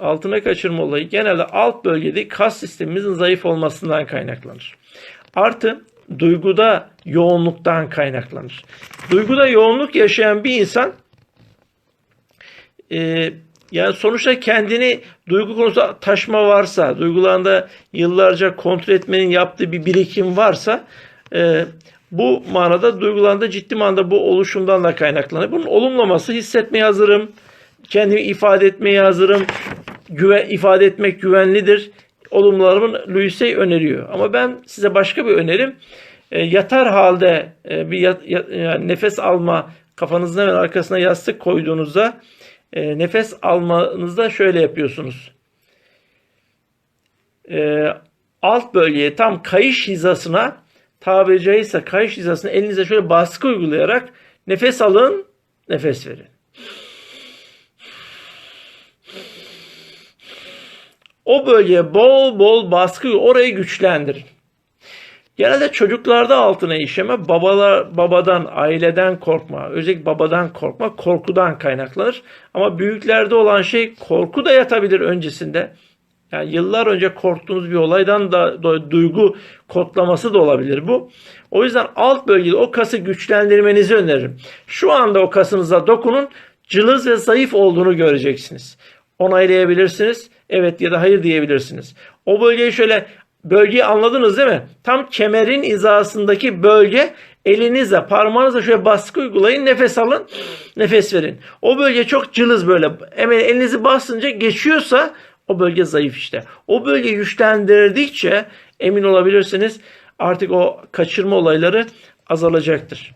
altına kaçırma olayı genelde alt bölgede kas sistemimizin zayıf olmasından kaynaklanır. Artı duyguda yoğunluktan kaynaklanır. Duyguda yoğunluk yaşayan bir insan e, yani sonuçta kendini duygu konusunda taşma varsa, duygularında yıllarca kontrol etmenin yaptığı bir birikim varsa e, bu manada duygularında ciddi manada bu oluşumdan da kaynaklanır. Bunun olumlaması hissetmeye hazırım, kendimi ifade etmeye hazırım, güven, ifade etmek güvenlidir. Olumlularımın Louis'e öneriyor. Ama ben size başka bir önerim. E, yatar halde e, bir yat- ya- yani nefes alma kafanızın hemen arkasına yastık koyduğunuzda e, nefes almanızda şöyle yapıyorsunuz. E, alt bölgeye tam kayış hizasına tabiri caizse kayış hizasına elinize şöyle baskı uygulayarak nefes alın, nefes verin. O bölgeye bol bol baskı orayı güçlendirin. Genelde çocuklarda altına işeme babalar babadan, aileden korkma, özellikle babadan korkma, korkudan kaynaklanır. Ama büyüklerde olan şey korku da yatabilir öncesinde. Yani yıllar önce korktuğunuz bir olaydan da duygu kodlaması da olabilir bu. O yüzden alt bölgede o kası güçlendirmenizi öneririm. Şu anda o kasınıza dokunun, cılız ve zayıf olduğunu göreceksiniz. Onaylayabilirsiniz. Evet ya da hayır diyebilirsiniz. O bölgeyi şöyle bölgeyi anladınız değil mi? Tam kemerin hizasındaki bölge elinizle parmağınızla şöyle baskı uygulayın nefes alın nefes verin. O bölge çok cılız böyle hemen elinizi basınca geçiyorsa o bölge zayıf işte. O bölge güçlendirdikçe emin olabilirsiniz artık o kaçırma olayları azalacaktır.